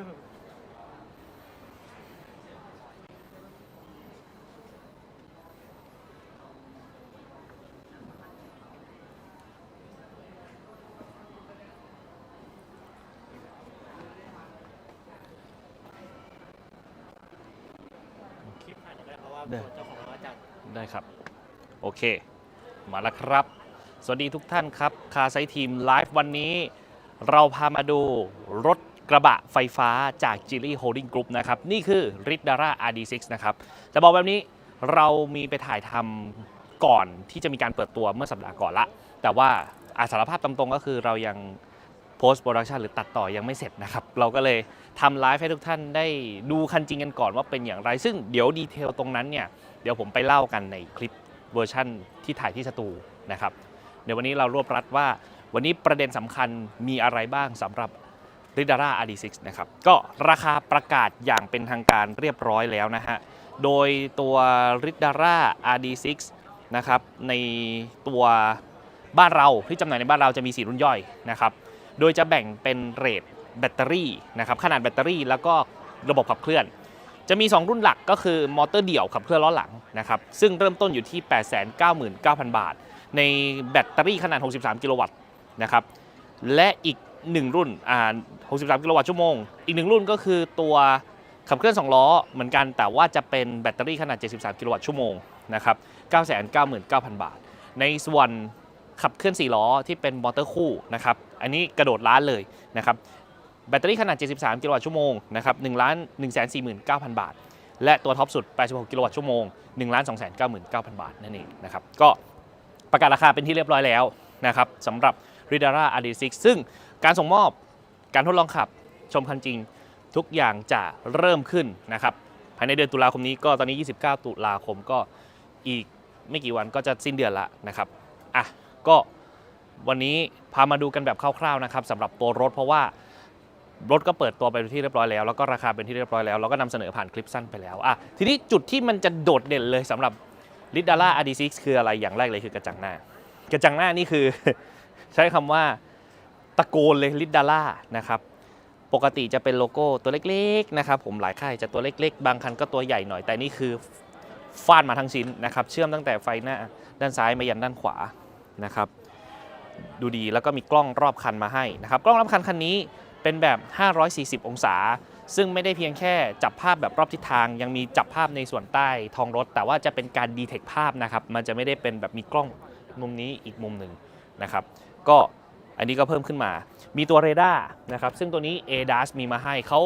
คลิปผ่านได้เพราะว่าได้เจ้าของร้านจัด ได้ครับ โอเค มาแล้วครับ สวัสดีทุกท่านครับ คาไซทีมไลฟ์วันนี้ เราพามาดูรถ กระบะไฟฟ้าจาก g ิลี่โฮลดิ้งกรุ๊ปนะครับ นี่คือ r i d d a r a RD6 นะครับจะบอกแบบนี้เรามีไปถ่ายทำก่อนที่จะมีการเปิดตัวเมื่อสัปดาห์ก่อนละ แต่ว่าอาสารภาพตามตรงก็คือเรายัง post production หรือตัดต่อยังไม่เสร็จนะครับ เราก็เลยทำไลฟ์ให้ทุกท่านได้ดูคันจริงกันก่อนว่าเป็นอย่างไร ซึ่งเดี๋ยวดีเทลตรงนั้นเนี่ยเดี๋ยวผมไปเล่ากันในคลิปเวอร์ชั่นที่ถ่ายที่สตูนะครับเดี๋ยววันนี้เรารวบรัดว่าวันนี้ประเด็นสำคัญมีอะไรบ้างสำหรับ r i d a r a RD6 นะครับก็ราคาประกาศอย่างเป็นทางการเรียบร้อยแล้วนะฮะ โดยตัว r i d a r a RD6 นะครับในตัวบ้านเราที่จำหน่ายในบ้านเราจะมี 4 รุ่นย่อยนะครับ โดยจะแบ่งเป็นเรทแบตเตอรี่นะครับขนาดแบตเตอรี่แล้วก็ระบบขับเคลื่อน จะมี 2 รุ่นหลักก็คือมอเตอร์เดี่ยวขับเคลื่อนล้อหลังนะครับซึ่งเริ่มต้นอยู่ที่ 899,000 บาท ในแบตเตอรี่ขนาด 63 กิโลวัตต์นะครับและอีก 1 รุ่นอ่า63 กิโลวัตต์ชั่วโมง อีก 1 รุ่นก็คือตัวขับเคลื่อน 2 ล้อเหมือนกัน แต่ว่าจะเป็นแบตเตอรี่ขนาด 73 กิโลวัตต์ชั่วโมงนะครับ 999,000 บาท ในส่วนขับเคลื่อน 4 ล้อที่เป็นมอเตอร์คู่นะครับ อันนี้กระโดดล้านเลยนะครับ แบตเตอรี่ขนาด 73 กิโลวัตต์ชั่วโมงนะครับ1ล้าน149,000 บาท และตัวท็อปสุด 86 กิโลวัตต์ชั่วโมง1ล้าน299,000 บาทนั่นเองนะครับ ก็ประกาศราคาเป็นที่เรียบร้อยแล้วนะครับสำหรับ r i d a r a RD6 ซึ่ง การส่งมอบการทดลองขับชมคันจริง ทุกอย่างจะเริ่มขึ้นนะครับภายในเดือนตุลาคมนี้ก็ตอนนี้ 29 ตุลาคมก็อีกไม่กี่วันก็จะสิ้นเดือนละนะครับอะก็วันนี้พามาดูกันแบบคร่าวๆนะครับสำหรับตัวรถเพราะว่ารถก็เปิดตัวไปที่เรียบร้อยแล้ว แล้วก็ราคาเป็นที่เรียบร้อยแล้วเราก็นำเสนอผ่านคลิปสั้นไปแล้วอะทีนี้จุดที่มันจะโดดเด่นเลยสำหรับ l i d a r a RD6 คืออะไรอย่างแรกเลยคือกระจังหน้า กระจังหน้านี่คือ ใช้คำว่า ตะโกนเลย l i d a r a นะครับปกติจะเป็นโลโก้ตัวเล็กๆนะครับผมหลายค่ายจะตัวเล็กๆ บางคันก็ตัวใหญ่หน่อยแต่นี่คือฟาดมาทั้งชิ้นนะครับเชื่อมตั้งแต่ไฟหน้าด้านซ้ายมายันด้านขวานะครับดูดีแล้วก็มีกล้องรอบคันมาให้นะครับกล้องรอบคันคันนี้เป็นแบบ 540 องศา ซึ่งไม่ได้เพียงแค่จับภาพแบบรอบทิศทาง ยังมีจับภาพในส่วนใต้ท้องรถ แต่ว่าจะเป็นการดีเทคภาพนะครับ มันจะไม่ได้เป็นแบบมีกล้องมุมนี้อีกมุมหนึ่งนะครับ ก็ อันนี้ก็เพิ่มขึ้นมา มีตัวเรดาร์นะครับซึ่งตัวนี้ ADAS มีมาให้เขา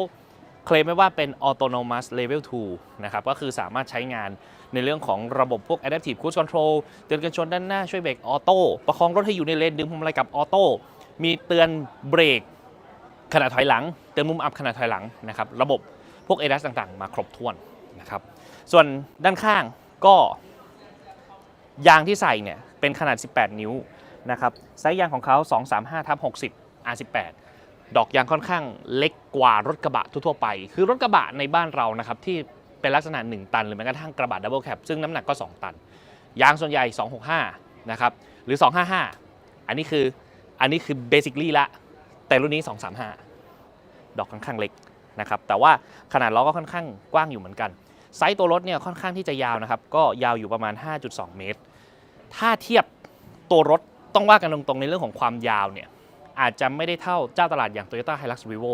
เคลมไว้ว่าเป็น Autonomous Level 2 นะครับ ก็คือสามารถใช้งานในเรื่องของระบบพวก Adaptive Cruise Control เตือนกันชนด้านหน้าช่วยเบรกออโต้ ประคองรถให้อยู่ในเลนดึงพวงมาลัยกับออโต้ มีเตือนเบรกขณะถอยหลัง เตือนมุมอับขณะถอยหลังนะครับ ระบบพวก ADAS ต่างๆ มาครบถ้วนนะครับ ส่วนด้านข้างก็ยางที่ใส่เนี่ยเป็นขนาด 18 นิ้ว นะครับไซส์ยางของเขา 235ทับ60 R18 ดอกยางค่อนข้างเล็กกว่ารถกระบะทั่วๆไป คือรถกระบะในบ้านเรานะครับที่เป็นลักษณะ 1 ตัน หรือแม้กระทั่งกระบะดับเบิลแคปซึ่งน้ำหนักก็ 2 ตัน ยางส่วนใหญ่ 265 นะครับ หรือ 255 อันนี้คืออันนี้คือเบสิคลี่ละ แต่รุ่นนี้ 235 ดอกค่อนข้างเล็กนะครับแต่ว่าขนาดล้อก็ค่อนข้างกว้างอยู่เหมือนกัน ไซส์ตัวรถเนี่ยค่อนข้างที่จะยาวนะครับก็ยาวอยู่ประมาณ 5.2 เมตร ถ้าเทียบตัวรถ ต้องว่ากันตรงๆ ในเรื่องของความยาวเนี่ยอาจจะไม่ได้เท่าเจ้าตลาดอย่าง Toyota Hilux Revo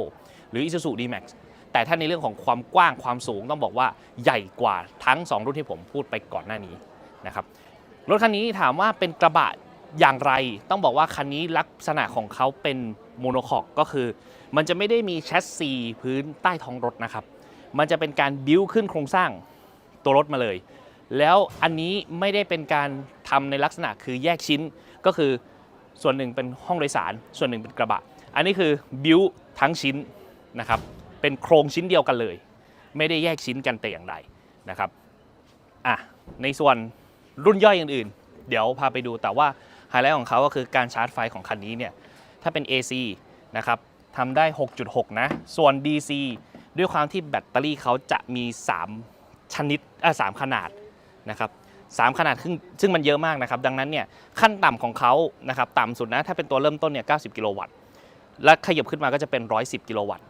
หรือ Isuzu D-Max แต่ถ้าในเรื่องของความกว้างความสูงต้องบอกว่าใหญ่กว่าทั้ง 2 รุ่นที่ผมพูดไปก่อนหน้านี้นะครับรถคันนี้ถามว่าเป็นกระบะอย่างไร ต้องบอกว่าคันนี้ลักษณะของเขาเป็นโมโนคอกก็คือ มันจะไม่ได้มีแชสซีพื้นใต้ท้องรถนะครับ มันจะเป็นการบิวขึ้นโครงสร้างตัวรถมาเลย แล้วอันนี้ไม่ได้เป็นการทำในลักษณะคือแยกชิ้น ก็คือส่วนหนึ่งเป็นห้องโดยสาร ส่วนหนึ่งเป็นกระบะ อันนี้คือบิวทั้งชิ้นนะครับ เป็นโครงชิ้นเดียวกันเลย ไม่ได้แยกชิ้นกันแต่อย่างใดนะครับอะในส่วนรุ่นย่อยอื่นๆ เดี๋ยวพาไปดูแต่ว่าไฮไลท์ของเขาก็คือการชาร์จไฟของคันนี้เนี่ยถ้าเป็น AC นะครับทำได้ 6.6 นะ ส่วน DC ด้วยความที่แบตเตอรี่เขาจะมี 3 ชนิดอะสามขนาดนะครับ สามขนาดซึ่งซึ่งมันเยอะมากนะครับ ดังนั้นเนี่ยขั้นต่ำของเขานะครับต่ำสุดนะถ้าเป็นตัวเริ่มต้นเนี่ย90 กิโลวัตต์ และขยับขึ้นมาก็จะเป็น 110 กิโลวัตต์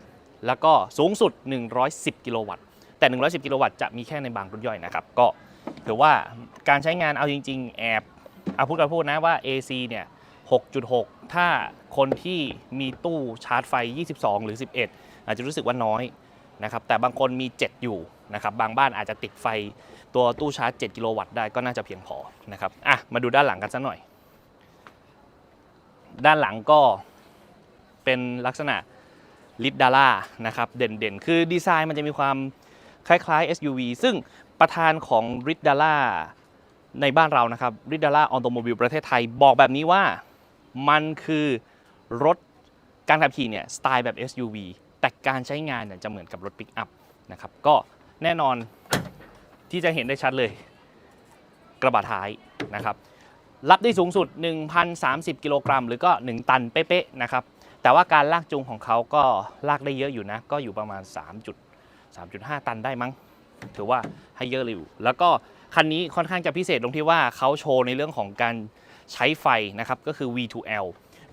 แล้วก็สูงสุด 110 กิโลวัตต์ แต่ 110 กิโลวัตต์จะมีแค่ในบางรุ่นย่อยนะครับ ก็ถือว่าการใช้งานเอาจริง ๆ แอบเอาพูดกันพูดนะว่า AC เนี่ย 6.6 ถ้าคนที่มีตู้ชาร์จไฟ 22 หรือ 11 อาจจะรู้สึกว่าน้อยนะครับ แต่บางคนมี 7 อยู่ นะครับบางบ้านอาจจะติดไฟตัวตู้ชาร์จ 7 กิโลวัตต์ได้ก็น่าจะเพียงพอนะครับอะมาดูด้านหลังกันสักหน่อย ด้านหลังก็เป็นลักษณะลิดดาร่านะครับเด่นๆ คือดีไซน์มันจะมีความคล้ายๆ SUV ซึ่งประธานของริดดาร่าในบ้านเรานะครับริดดาร่าออโตโมบิลประเทศไทยบอกแบบนี้ว่ามันคือรถการขับขี่เนี่ยสไตล์แบบ SUV แต่การใช้งานเนี่ยจะเหมือนกับรถปิกอัพนะครับก็ แน่นอนที่จะเห็นได้ชัดเลย กระบะท้ายนะครับ รับได้สูงสุด 1,030 กิโลกรัม หรือก็ 1 ตันเป๊ะๆนะครับ แต่ว่าการลากจูงของเขาก็ลากได้เยอะอยู่นะ ก็อยู่ประมาณ 3 3.5 ตันได้มั้ง ถือว่าให้เยอะเลยอยู่ แล้วก็คันนี้ค่อนข้างจะพิเศษตรงที่ว่าเขาโชว์ในเรื่องของการใช้ไฟนะครับ ก็คือ V2L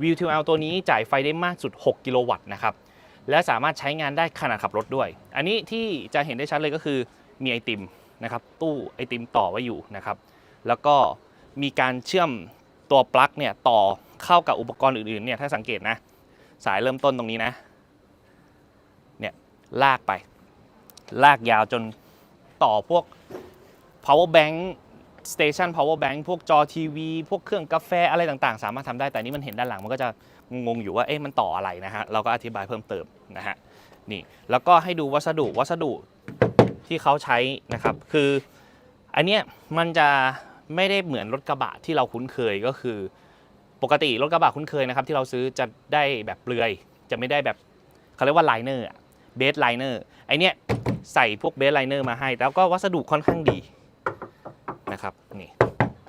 V2L ตัวนี้จ่ายไฟได้มากสุด 6 กิโลวัตต์นะครับ และสามารถใช้งานได้ขณะขับรถด้วย อันนี้ที่จะเห็นได้ชัดเลยก็คือมีไอติมนะครับตู้ไอติมต่อไว้อยู่นะครับ แล้วก็มีการเชื่อมตัวปลั๊กเนี่ยต่อเข้ากับอุปกรณ์อื่นๆเนี่ยถ้าสังเกตนะ สายเริ่มต้นตรงนี้นะเนี่ยลากไป ลากยาวจนต่อพวก power bank station power bank พวกจอทีวี พวกเครื่องกาแฟอะไรต่างๆ สามารถทำได้แต่นี่มันเห็นด้านหลังมันก็จะ งงอยู่ว่าเอ๊ะมันต่ออะไรนะฮะเราก็อธิบายเพิ่มเติมนะฮะนี่แล้วก็ให้ดูวัสดุวัสดุที่เขาใช้นะครับ คืออันเนี้ยมันจะไม่ได้เหมือนรถกระบะที่เราคุ้นเคยก็คือ ปกติรถกระบะคุ้นเคยนะครับ ที่เราซื้อจะได้แบบเปลือย จะไม่ได้แบบเขาเรียกว่าไลเนอร์เบสไลเนอร์ไอเนี้ยใส่พวกเบสไลเนอร์มาให้ แล้วก็วัสดุค่อนข้างดีนะครับนี่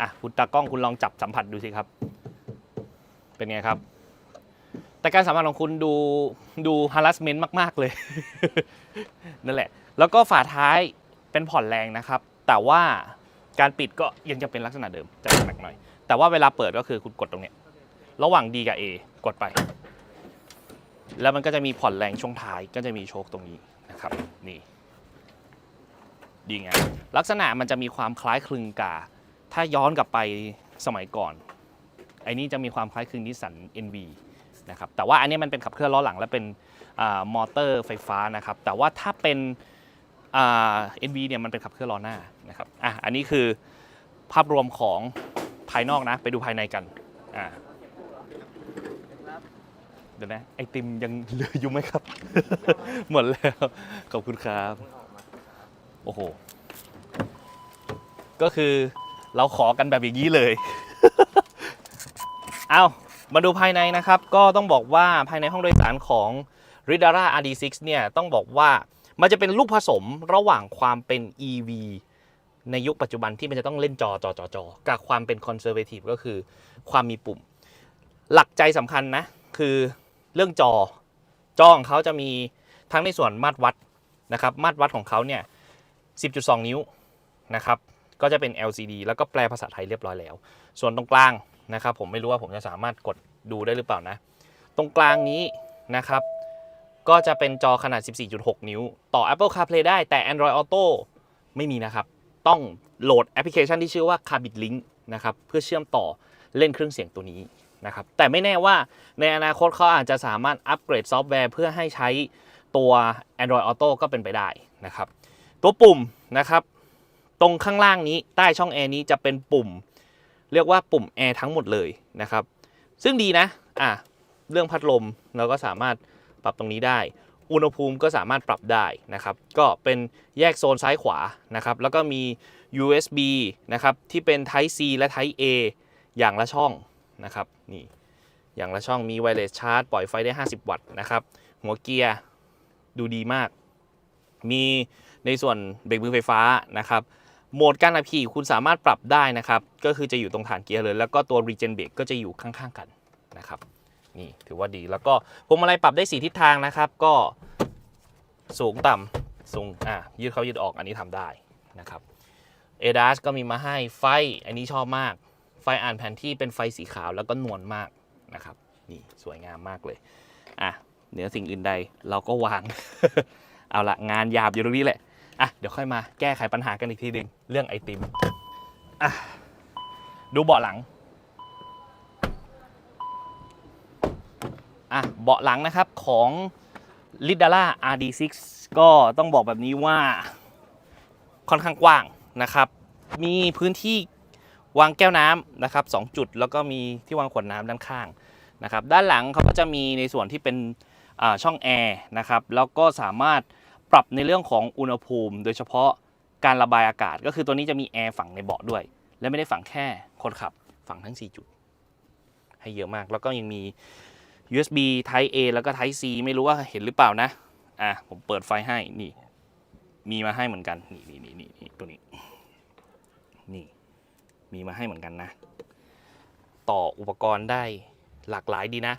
อะคุณตากล้องคุณลองจับสัมผัสดูสิครับ เป็นไงครับ แต่การสัมผัสของคุณดูดู harassment มาก ๆ เลย นั่นแหละ แล้วก็ฝาท้ายเป็นผ่อนแรงนะครับ แต่ว่าการปิดก็ยังจะเป็นลักษณะเดิมจะหนักหน่อย แต่ว่าเวลาเปิดก็คือคุณกดตรงเนี้ยระหว่าง D กับ A กดไป แล้วมันก็จะมีผ่อนแรงช่วงท้ายก็จะมีโชคตรงนี้นะครับ นี่ดีงามลักษณะมันจะมีความคล้ายคลึงกับถ้าย้อนกลับไปสมัยก่อนไอ้นี่จะมีความคล้ายคลึงนิสสัน NV นะครับแต่ว่าอันนี้มันเป็นขับเคลื่อนล้อหลังและเป็นอมอเตอร์ไฟฟ้านะครับแต่ว่าถ้าเป็นอ่า NV เนี่ยมันเป็นขับเคลื่อนล้อหน้านะครับอะอันนี้คือภาพรวมของภายนอกนะไปดูภายในกันอ่าเดี๋ยวนะไอติมยังเหลืออยู่ไหมครับ หมดแล้ว ขอบคุณครับ โอ้โห ก็คือเราขอกันแบบอย่างนี้เลย เอา มาดูภายในนะครับ ก็ต้องบอกว่าภายในห้องโดยสารของ r i d a r a RD6 เนี่ยต้องบอกว่ามันจะเป็นลูกผสมระหว่างความเป็น EV ในยุคปัจจุบันที่มันจะต้องเล่นจอจอจอจอกับความเป็น conservative ก็คือความมีปุ่ม หลักใจสำคัญนะ คือเรื่องจอจอของเขาจะมีทั้งในส่วนมาตรวัดนะครับ มาตรวัดของเขาเนี่ย 10.2 นิ้วนะครับ ก็จะเป็น LCD แล้วก็แปลภาษาไทยเรียบร้อยแล้ว ส่วนตรงกลาง นะครับผมไม่รู้ว่าผมจะสามารถกดดูได้หรือเปล่านะ ตรงกลางนี้นะครับ ก็จะเป็นจอขนาด 14.6 นิ้ว ต่อ Apple CarPlay ได้แต่ Android Auto ไม่มีนะครับ ต้องโหลดแอปพลิเคชันที่ชื่อว่า Carbit Link นะครับเพื่อเชื่อมต่อเล่นเครื่องเสียงตัวนี้นะครับแต่ไม่แน่ว่าในอนาคตเขาอาจจะสามารถอัปเกรดซอฟต์แวร์เพื่อให้ใช้ตัว Android Auto ก็เป็นไปได้นะครับ ตัวปุ่มนะครับ ตรงข้างล่างนี้ใต้ช่องแอร์นี้จะเป็นปุ่ม เรียกว่าปุ่มแอร์ทั้งหมดเลยนะครับ ซึ่งดีนะอะเรื่องพัดลมเราก็สามารถปรับตรงนี้ได้ อุณหภูมิก็สามารถปรับได้นะครับ ก็เป็นแยกโซนซ้ายขวานะครับ แล้วก็มี USB นะครับ ที่เป็น Type C และ Type A อย่างละช่องนะครับ นี่ อย่างละช่องมีไวเลสชาร์จปล่อยไฟได้ 50 วัตต์นะครับ หัวเกียร์ดูดีมาก มีในส่วนเบรกมือไฟฟ้านะครับ โหมดการขับขี่คุณสามารถปรับได้นะครับ ก็คือจะอยู่ตรงฐานเกียร์เลย แล้วก็ตัว regen brake ก็จะอยู่ข้างๆกันนะครับนี่ถือว่าดีแล้วก็พวงมาลัยปรับได้ 4 ทิศทางนะครับ ก็สูงต่ำสูงอะยืดเข้ายืดออกอันนี้ทำได้นะครับ ADAS ก็มีมาให้ไฟอันนี้ชอบมาก ไฟอ่านแผนที่เป็นไฟสีขาวแล้วก็นวลมากนะครับ นี่สวยงามมากเลยอะเหนือสิ่งอื่นใดเราก็วาง เอาละงานหยาบอยู่ตรงนี้แหละ อะเดี๋ยวค่อยมาแก้ไขปัญหากันอีกทีหนึ่งเรื่องไอติมอะดูเบาะหลังอะเบาะหลังนะครับของ l i d a l a RD6 ก็ต้องบอกแบบนี้ว่าค่อนข้างกว้างนะครับ มีพื้นที่วางแก้วน้ำนะครับสองจุด แล้วก็มีที่วางขวดน้ำด้านข้างนะครับ ด้านหลังเขาก็จะมีในส่วนที่เป็นอ่าช่องแอร์นะครับ แล้วก็สามารถ ปรับในเรื่องของอุณหภูมิ โดยเฉพาะการระบายอากาศ ก็คือตัวนี้จะมีแอร์ฝังในเบาะด้วย และไม่ได้ฝังแค่คนขับฝังทั้ง 4 จุด ให้เยอะมาก แล้วก็ยังมี USB Type A แล้วก็ Type C ไม่รู้ว่าเห็นหรือเปล่านะ อะ ผมเปิดไฟให้ นี่ มีมาให้เหมือนกัน นี่นี่นี่นี่นี่ตัวนี้ นี่ มีมาให้เหมือนกันนะ ต่ออุปกรณ์ได้หลากหลายดีนะ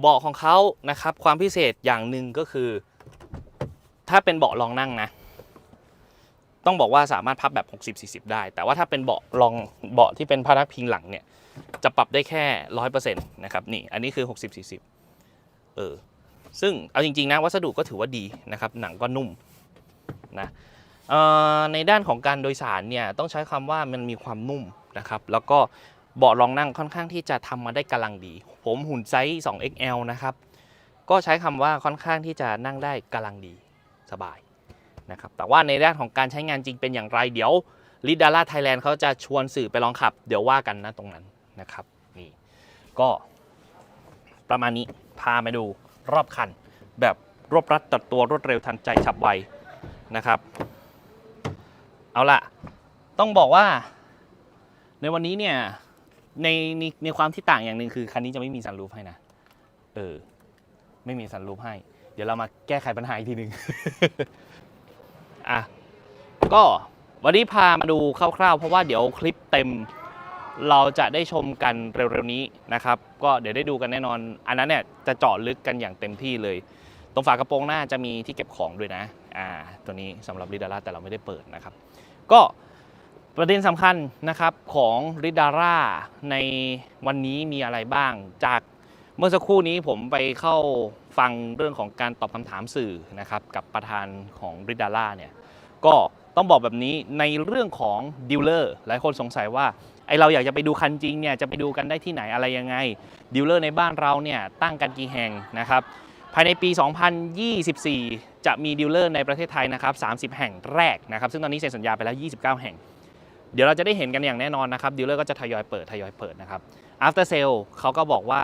เบาะของเขานะครับ ความพิเศษอย่างหนึ่งก็คือ ถ้าเป็นเบาะรองนั่งนะ ต้องบอกว่าสามารถพับแบบ 60-40 ได้ แต่ว่าถ้าเป็นเบาะรองเบาะที่เป็นพนักพิงหลังเนี่ย จะปรับได้แค่ร้อยเปอร์เซ็นต์นะครับนี่อันนี้คือ 60 40 เออซึ่งเอาจริง ๆ นะ วัสดุก็ถือว่าดีนะครับ หนังก็นุ่มนะเอ่อในด้านของการโดยสารเนี่ยต้องใช้คำว่ามันมีความนุ่มนะครับ แล้วก็เบาะรองนั่งค่อนข้างที่จะทำมาได้กำลังดี ผมหุ่นไซส์ 2XL นะครับ ก็ใช้คำว่าค่อนข้างที่จะนั่งได้กำลังดี สบายนะครับแต่ว่าในด้านของการใช้งานจริงเป็นอย่างไรเดี๋ยวลิดาร่าไทยแลนด์เขาจะชวนสื่อไปลองขับ เดี๋ยวว่ากันนะตรงนั้นนะครับนี่ก็ประมาณนี้พามาดูรอบคัน แบบรวบรัดตัดตัวรวดเร็วทันใจฉับไวนะครับ เอาละต้องบอกว่า ในวันนี้เนี่ยในในในความที่ต่างอย่างหนึ่งคือคันนี้จะไม่มีสันรูฟให้นะ เออ ไม่มีสันรูฟให้ ดี๋ยวเรามาแก้ไขปัญหาอีกทีหนึ่งอะก็วันนี้พามาดูคร่าวๆ เพราะว่าเดี๋ยวคลิปเต็มเราจะได้ชมกันเร็วๆนี้นะครับ ก็เดี๋ยวได้ดูกันแน่นอน อันนั้นเนี่ยจะเจาะลึกกันอย่างเต็มที่เลย ตรงฝากระโปรงหน้าจะมีที่เก็บของด้วยนะ อ่า ตัวนี้สำหรับริดาร่าแต่เราไม่ได้เปิดนะครับ ก็ประเด็นสำคัญนะครับของริดาร่าในวันนี้มีอะไรบ้างจาก เมื่อสักครู่นี้ผมไปเข้าฟังเรื่องของการตอบคำถามสื่อนะครับกับประธานของริดาร่าเนี่ยก็ต้องบอกแบบนี้ในเรื่องของดีลเลอร์หลายคนสงสัยว่าไอเราอยากจะไปดูคันจริงเนี่ยจะไปดูกันได้ที่ไหนอะไรยังไงดีลเลอร์ในบ้านเราเนี่ยตั้งกันกี่แห่งนะครับภายในปี 2024 จะมีดีลเลอร์ในประเทศไทยนะครับ 30 แห่งแรกนะครับซึ่งตอนนี้เซ็นสัญญาไปแล้ว 29 แห่ง เดี๋ยวเราจะได้เห็นกันอย่างแน่นอนนะครับดีลเลอร์ก็จะทยอยเปิดทยอยเปิดนะครับ after sale เขาก็บอกว่า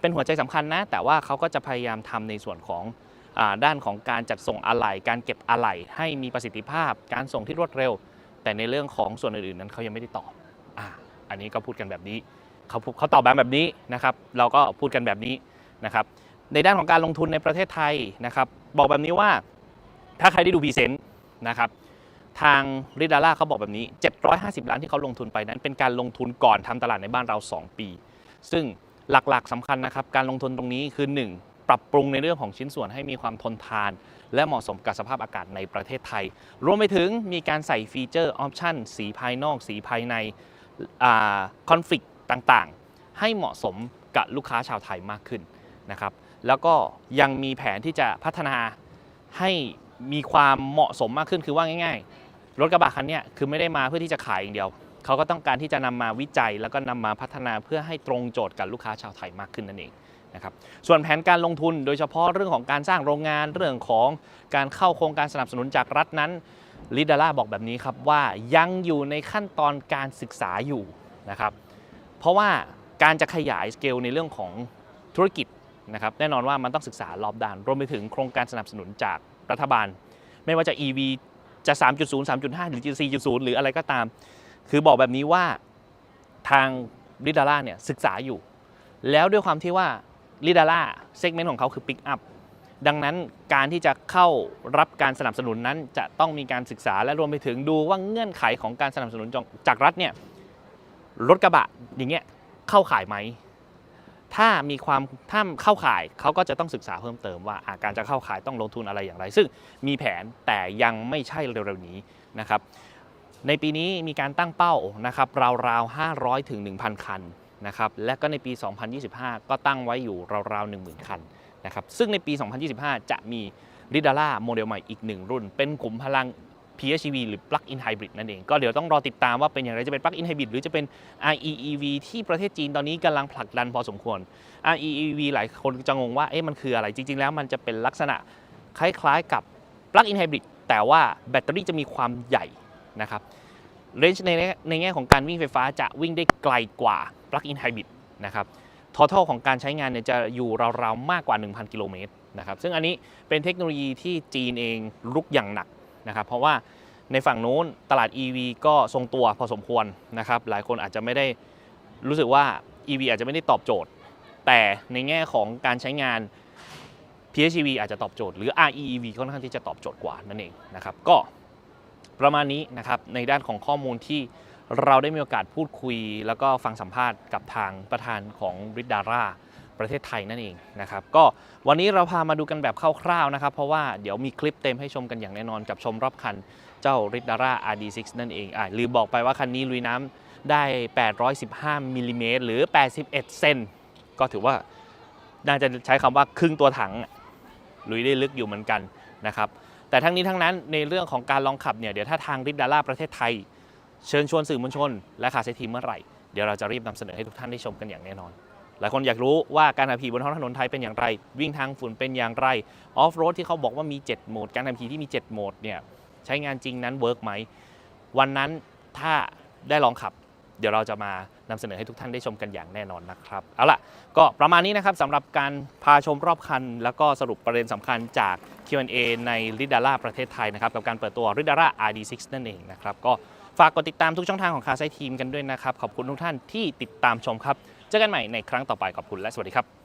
เป็นหัวใจสำคัญนะ แต่ว่าเขาก็จะพยายามทำในส่วนของอด้านของการจัดส่งอะไหล่การเก็บอะไหล่ให้มีประสิทธิภาพ การส่งที่รวดเร็ว แต่ในเรื่องของส่วนอื่นๆนั้นเขายังไม่ได้ตอบอ่าอันนี้ก็พูดกันแบบนี้เขาเขาตอบแบบนี้นะครับเราก็พูดกันแบบนี้นะครับในด้านของการลงทุนในประเทศไทยนะครับบอกแบบนี้ว่าถ้าใครได้ดูพรีเซนต์นะครับทางริดาร่าเขาบอกแบบนี้ 750 ล้านที่เขาลงทุนไปนั้น เป็นการลงทุนก่อนทำตลาดในบ้านเรา 2 ปี ซึ่ง หลักๆสำคัญนะครับ การลงทุนตรงนี้คือ 1 ปรับปรุงในเรื่องของชิ้นส่วนให้มีความทนทาน และเหมาะสมกับสภาพอากาศในประเทศไทย รวมไปถึงมีการใส่ฟีเจอร์ออปชันสีภายนอก สีภายในคอนฟ lict ต่างๆ ให้เหมาะสมกับลูกค้าชาวไทยมากขึ้นนะครับ แล้วก็ยังมีแผนที่จะพัฒนาให้มีความเหมาะสมมากขึ้นคือว่าง่าย ๆ รถกระบะคันนี้คือไม่ได้มาเพื่อที่จะขายอย่างเดียว เขาก็ต้องการที่จะนำมาวิจัย แล้วก็นำมาพัฒนาเพื่อให้ตรงโจทย์กับลูกค้าชาวไทยมากขึ้นนั่นเองนะครับส่วนแผนการลงทุนโดยเฉพาะเรื่องของการสร้างโรงงานเรื่องของการเข้าโครงการสนับสนุนจากรัฐนั้นลิดาร่าบอกแบบนี้ครับว่ายังอยู่ในขั้นตอนการศึกษาอยู่นะครับเพราะว่าการจะขยายสเกลในเรื่องของธุรกิจนะครับแน่นอนว่ามันต้องศึกษารอบด้าน รวมไปถึงโครงการสนับสนุนจากรัฐบาล ไม่ว่าจะ EV จะ 3.0 3.5 หรือ 4.0 หรืออะไรก็ตาม คือบอกแบบนี้ว่าทางลิดาร่าเนี่ยศึกษาอยู่ แล้วด้วยความที่ว่าลิดาร่าเซกเมนต์ของเขาคือปิกอัพดังนั้นการที่จะเข้ารับการสนับสนุนนั้น จะต้องมีการศึกษาและรวมไปถึงดูว่าเงื่อนไขของการสนับสนุนจากรัฐเนี่ยรถกระบะอย่างเงี้ยเข้าขายไหม ถ้ามีความถ้าเข้าขายเขาก็จะต้องศึกษาเพิ่มเติมว่าอะการจะเข้าขายต้องลงทุนอะไรอย่างไร ซึ่งมีแผนแต่ยังไม่ใช่เร็วๆนี้นะครับ ในปีนี้มีการตั้งเป้านะครับราวๆ 500 ถึง 1,000 คันนะครับและก็ในปี 2025 ก็ตั้งไว้อยู่ราวๆ 10,000 คันนะครับซึ่งในปี 2025 จะมี r i d a l a โมเดลใหม่อีกหนึ่งรุ่น เป็นกลุ่มพลัง PHEV หรือ Plug-in Hybrid นั่นเอง ก็เดี๋ยวต้องรอติดตามว่าเป็นอย่างไร จะเป็น Plug-in Hybrid หรือจะเป็น REEV ที่ประเทศจีนตอนนี้กำลังผลักดันพอสมควร REEV หลายคนจะงงว่าเอ๊ะมันคืออะไรจริง ๆ แล้วมันจะเป็นลักษณะคล้ายๆกับ Plug-in Hybrid แต่ว่าแบตเตอรี่จะมีความใหญ่ นะครับเรนจ์ในในแง่ของการวิ่งไฟฟ้าจะวิ่งได้ไกลกว่า Plug-in Hybrid นะครับ total ของการใช้งานเนี่ยจะอยู่ราวๆ มากกว่า 1,000 กิโลเมตรนะครับซึ่งอันนี้เป็นเทคโนโลยีที่จีนเองรุกอย่างหนักนะครับเพราะว่าในฝั่งนู้นตลาด EV ก็ทรงตัวพอสมควรนะครับหลายคนอาจจะไม่ได้รู้สึกว่า EV อาจจะไม่ได้ตอบโจทย์ แต่ในแง่ของการใช้งาน PHEV อาจจะตอบโจทย์ หรือ REEV ค่อนข้างที่จะตอบโจทย์กว่านั่นเองนะครับก็ ประมาณนี้นะครับในด้านของข้อมูลที่เราได้มีโอกาสพูดคุย แล้วก็ฟังสัมภาษณ์กับทางประธานของริดดาร่าประเทศไทยนั่นเองนะครับก็วันนี้เราพามาดูกันแบบคร่าวๆนะครับเพราะว่าเดี๋ยวมีคลิปเต็มให้ชมกันอย่างแน่นอนกับชมรอบคันเจ้าริดดาร่า RD6 นั่นเองอ่าลืมบอกไปว่าคันนี้ลุยน้ำได้ 815มิลลิเมตรหรือ 81 เซนก็ถือว่าน่าจะใช้คำว่าครึ่งตัวถังลุยได้ลึกอยู่เหมือนกันนะครับ แต่ทั้งนี้ทั้งนั้นในเรื่องของการลองขับเนี่ยเดี๋ยวถ้าทางริดดาร่าประเทศไทย เชิญชวนสื่อมวลชน และขาเซทีเมื่อไหร่ เดี๋ยวเราจะรีบนำเสนอให้ทุกท่านได้ชมกันอย่างแน่นอน หลายคนอยากรู้ว่าการขับขี่บนท้องถนนไทยเป็นอย่างไร วิ่งทางฝุ่นเป็นอย่างไรออฟโรดที่เขาบอกว่ามี 7 โหมด การขับขี่ที่มี 7 โหมดเนี่ยใช้งานจริงนั้นเวิร์กไหมวันนั้นถ้าได้ลองขับ เดี๋ยวเราจะมานำเสนอให้ทุกท่านได้ชมกันอย่างแน่นอนนะครับเอาล่ะก็ประมาณนี้นะครับสำหรับการพาชมรอบคัน แล้วก็สรุปประเด็นสำคัญจาก Q&A ในริดาร่าประเทศไทยนะครับกับการเปิดตัวริดาร่า RD6 นั่นเองนะครับก็ฝากกดติดตามทุกช่องทางของคาไซทีมกันด้วยนะครับขอบคุณทุกท่านที่ติดตามชมครับเจอกันใหม่ในครั้งต่อไปขอบคุณและสวัสดีครับ